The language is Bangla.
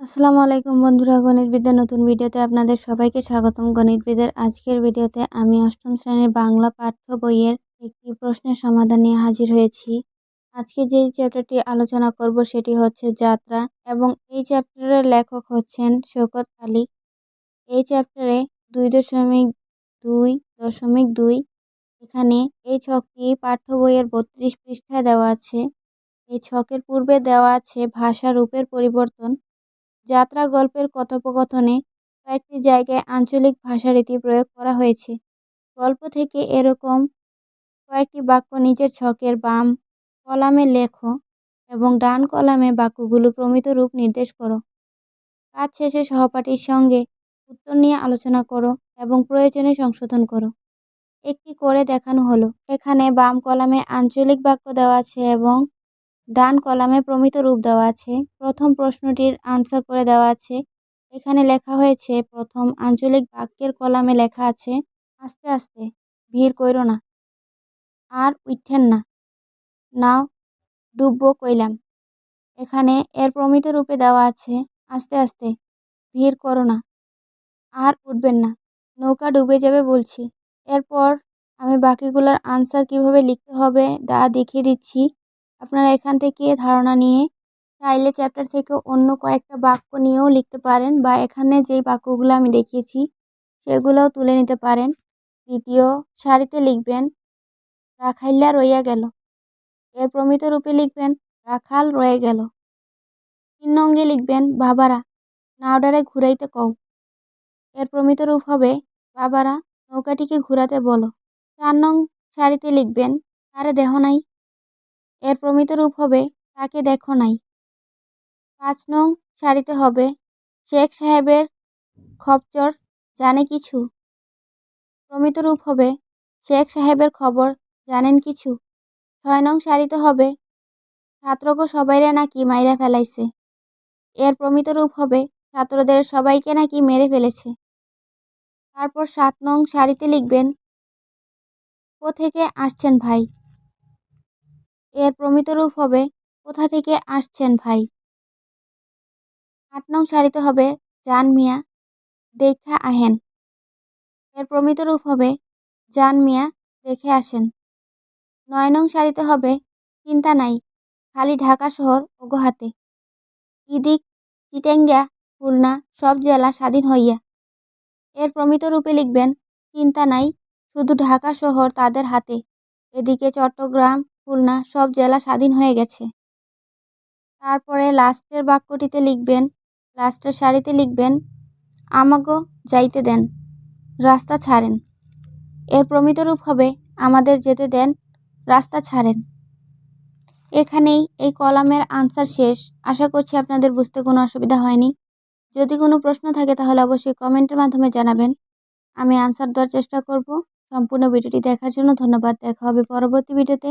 আসসালামু আলাইকুম বন্ধুরা গণিতবিদের নতুন ভিডিওতে আপনাদের সবাইকে স্বাগতম। গণিতবিদের আজকের ভিডিওতে আমি অষ্টম শ্রেণির বাংলা পাঠ্য বইয়ের একটি প্রশ্নের সমাধান নিয়ে হাজির হয়েছি। আজকে যেই চ্যাপ্টারটি আলোচনা করব সেটি হচ্ছে যাত্রা এবং এই চ্যাপ্টারের লেখক হচ্ছেন শৌকত আলী। এই চ্যাপ্টারে দুই দশমিক দুই দশমিক দুই, এখানে এই ছকটি পাঠ্য বইয়ের বত্রিশ পৃষ্ঠায় দেওয়া আছে। এই ছকের পূর্বে দেওয়া আছে ভাষা রূপের পরিবর্তন। যাত্রা গল্পের কথোপকথনে কয়েকটি জায়গায় আঞ্চলিক ভাষারীতি প্রয়োগ করা হয়েছে। গল্প থেকে এরকম কয়েকটি বাক্য নিজের ছকের বাম কলামে লেখো এবং ডান কলামে বাক্যগুলো প্রমিত রূপ নির্দেশ করো। কাজ শেষে সহপাঠীর সঙ্গে উত্তর নিয়ে আলোচনা করো এবং প্রয়োজনে সংশোধন করো। একটি করে দেখানো হলো। এখানে বাম কলামে আঞ্চলিক বাক্য দেওয়া আছে এবং ডান কলামে প্রমিত রূপ দেওয়া আছে। প্রথম প্রশ্নটির আনসার করে দেওয়া আছে। এখানে লেখা হয়েছে, প্রথম আঞ্চলিক বাক্যের কলামে লেখা আছে, আস্তে আস্তে, ভিড় কইরো না, আর উঠেন না, নাও ডুববো কইলাম। এখানে এর প্রমিত রূপে দেওয়া আছে, আস্তে আস্তে, ভিড় করো না, আর উঠবেন না, নৌকা ডুবে যাবে বলছি। এরপর আমি বাকিগুলোর আনসার কীভাবে লিখতে হবে তা দেখিয়ে দিচ্ছি। আপনারা এখান থেকে ধারণা নিয়ে চাইলে চ্যাপ্টার থেকে অন্য কয়েকটা বাক্য নিয়েও লিখতে পারেন বা এখানে যেই বাক্যগুলো আমি দেখিয়েছি সেগুলোও তুলে নিতে পারেন। দ্বিতীয়, সারিতে লিখবেন রাখাইল্লা রইয়া গেল। এর প্রমিত রূপে লিখবেন, রাখাল রয়ে গেল। তিন নঙ্গে লিখবেন, বাবারা, নাওডারে ঘুরাইতে কও। এর প্রমিত রূপ হবে, বাবারা, নৌকাটিকে ঘুরাতে বলো। চার নং সারিতে লিখবেন তারে দেহ নাই। এর প্রমিত রূপ হবে, তাকে দেখো নাই। পাঁচ নং সারিতে হবে, শেখ সাহেবের খপচর জানে কিছু? প্রমিত রূপ হবে, শেখ সাহেবের খবর জানেন কিছু? ছয় নং সারিতে হবে ছাত্রকে সবাইরে নাকি মাইরা ফেলাইছে? এর প্রমিত রূপ হবে, ছাত্রদের সবাইকে নাকি মেরে ফেলেছে? তারপর সাত নং সারিতে লিখবেন কো থেকে আসছেন ভাই? এর প্রমিত রূপ হবে, কোথা থেকে আসছেন ভাই? আট নং সারিতে হবে, জান মিয়া, দেখা আহেন। এর প্রমিত রূপ হবে, জান মিয়া, দেখে আসেন। নয় নং সারিতে হবে, চিন্তা নাই, খালি ঢাকা শহর ওগো হাতে ইদিক, চিটেঙ্গা, খুলনা, সব জেলা স্বাধীন হইয়া। এর প্রমিত রূপে লিখবেন, চিন্তা নাই, শুধু ঢাকা শহর তাদের হাতে। এদিকে চট্টগ্রাম খুলনা সব জেলা স্বাধীন হয়ে গেছে। তারপরে লাস্টের বাক্যটিতে লিখবেন, লাস্টের সারিতে লিখবেন, আমাগো যাইতে দেন, রাস্তা ছাড়েন। এর প্রমিত রূপ হবে, আমাদের যেতে দেন, রাস্তা ছাড়েন। এখানেই এই কলামের আনসার শেষ। আশা করছি আপনাদের বুঝতে কোনো অসুবিধা হয়নি। যদি কোনো প্রশ্ন থাকে তাহলে অবশ্যই কমেন্টের মাধ্যমে জানাবেন। আমি আনসার দেওয়ার চেষ্টা করব। সম্পূর্ণ ভিডিওটি দেখার জন্য ধন্যবাদ। দেখা হবে পরবর্তী ভিডিওতে।